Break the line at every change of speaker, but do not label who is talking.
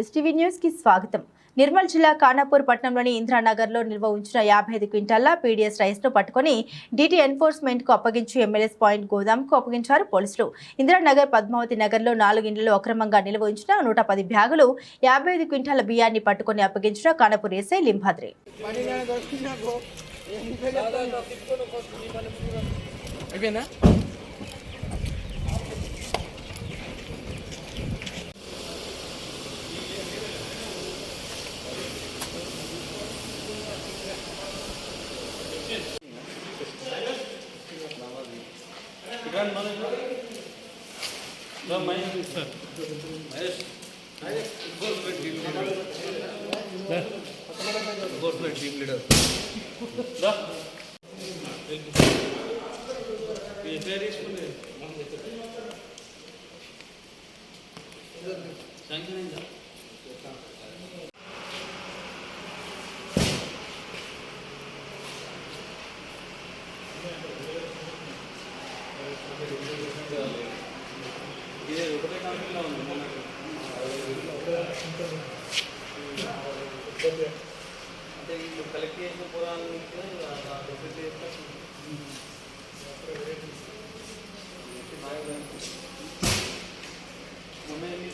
STV న్యూస్కి స్వాగతం. నిర్మల్ జిల్లా ఖానాపూర్ పట్టణంలోని ఇందిరానగర్లో నిల్వ ఉంచిన యాభై ఐదు క్వింటాల పీడీఎస్ రైస్ను పట్టుకుని డీటీ ఎన్ఫోర్స్మెంట్కు అప్పగించి ఎమ్మెల్యేస్ పాయింట్ గోదాంకు అప్పగించారు పోలీసులు. ఇందిరానగర్ పద్మావతి నగర్లో నాలుగు ఇండ్లలో అక్రమంగా నిల్వ ఉంచిన నూట పది బ్యాగులు యాభై ఐదు క్వింటాల బియ్యాన్ని పట్టుకుని అప్పగించిన ఖానాపూర్ ఎస్ఐ లింభాద్రి
అయిపోయిందా?
Grand manager? No, my sir. Yes. Enforcement team leader. Enforcement team leader. Thank you. ఇది ఒకటే కంపెనీలో ఉంది మనకు అంటే వీళ్ళు కలెక్ట్ చేసిన పొలాల నుంచి బాగా మమ్మీ ఎన్ని